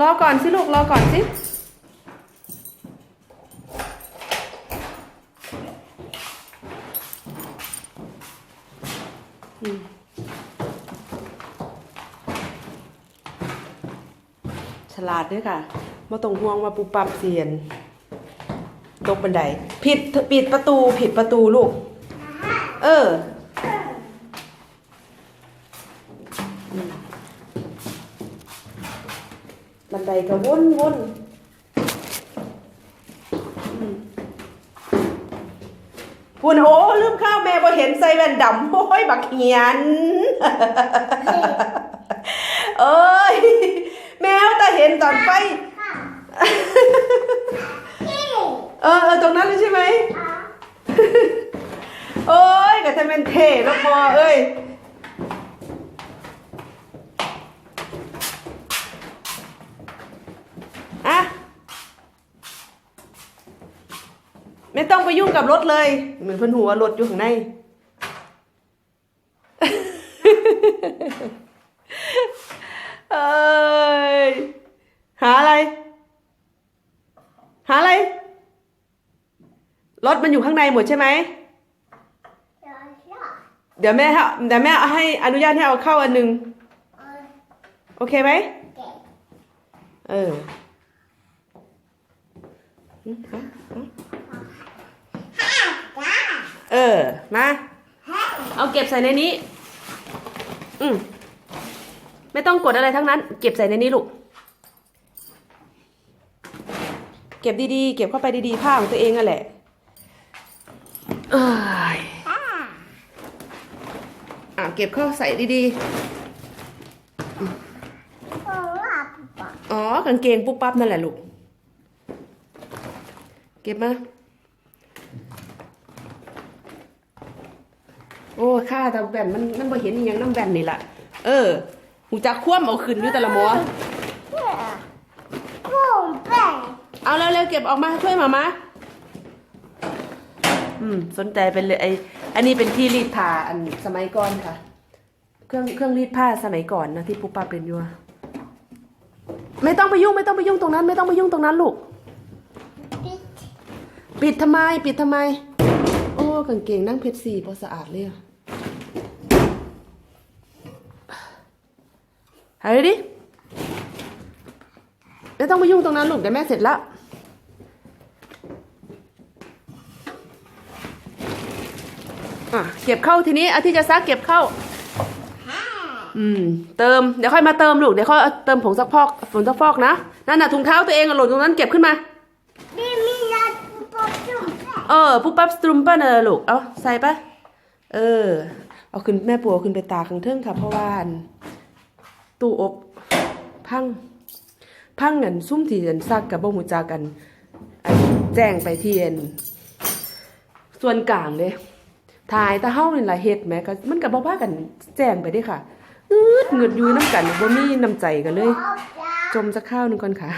รอก่อนสิลูกรอก่อนสิฉลาดด้วยค่ะมาตรงห่วงมาปุปับเสียน ตกบันได ผิด ปิดประตู ผิดประตูลูก เออ บันไดก็วนวนอืมพูนโอ้ลืมข้าวแม่พอเห็นใส่แว่นดำโอ้ยบักเหียนเอ้ย แมวแต่เห็นตอนไปเออเออตรงนั้นเลยใช่ไหมโอ้ยก็จะเป็นเท่แล้วพอเอ้ย ไม่ต้องไปยุ่งกับรถเลยเหมือนเพิ่นหัวรถอยู่ข้างใน เอ้ยหาอะไร หาอะไร รถมันอยู่ข้างในหมดใช่ไหม เดี๋ยวแม่ให้เดี๋ยวแม่ให้อนุญาตให้เอาเข้าอันหนึ่งโอเคไหมเอออืมเอาเอา เออ มา เอาเก็บใส่ในนี้ อืมไม่ต้องกดอะไรทั้งนั้น เก็บใส่ในนี้ลูก เก็บดีๆ เก็บเข้าไปดีๆ ผ้าของตัวเองนั่นแหละเอ้ยอะเก็บเข้าใส่ดีๆ อ๋อกางเกงปุ๊บปั๊บนั่นแหละลูก เก็บมา โอ้ค่าแต่แบนมันมันบ่เห็นอหยังน้ำแบนนี่ล่ะ เออหูจักคว่ำเอาขึ้นอยู่แต่ละหมอเอาเร็วๆเก็บออกมาช่วยมามาอืม สนใจเป็นเลยไออันนี้เป็นที่รีดผ้าอันสมัยก่อนค่ะ เครื่องเครื่องรีดผ้าสมัยก่อนนะที่ปุ๊บปั๊บเป็นอยู่อะไม่ต้องไปยุ่งไม่ต้องไปยุ่งตรงนั้น ไม่ต้องไปยุ่งตรงนั้นลูก ปิดทำไม ปิดทำไมโอ้ กางเกงนั่งเพชรสีพอสะอาดเลยอะหายดิไม่ต้องไปยุ่งตรงนั้นลูกเดี๋ยวแม่เสร็จแล้ว อะ เก็บเข้าทีนี้อาที่จะซักเก็บเข้า อืม เติม เดี๋ยวค่อยมาเติมลูก เดี๋ยวค่อยเอาเติมผงซักฟอกผงซักฟอกนะ นั่นน่ะถุงเท้าตัวเองอะหล่นตรงนั้นเก็บขึ้นมา เออปุ๊บปั๊บสตรุมเปิ้ลน่ะลูก เอาใส่ปะเออ เอาขึ้นแม่ปัวขึ้นไปตาข้างเทิงค่ะเพราะว่านตู้อบพังพังเงินซุ่มที่อันซักกับบ่หูจักกันแจ้งไปเที่อันส่วนกลางเลยถ่ายตาเฮานี่ละเฮ็ดแหมก็มันก็บ่พากันแจ้งไปเด้ค่ะงืดเงืดอยู่น้ำกันบ่มีน้ำใจกันเลย จมสักข้าวหนึงก่อนค่ะ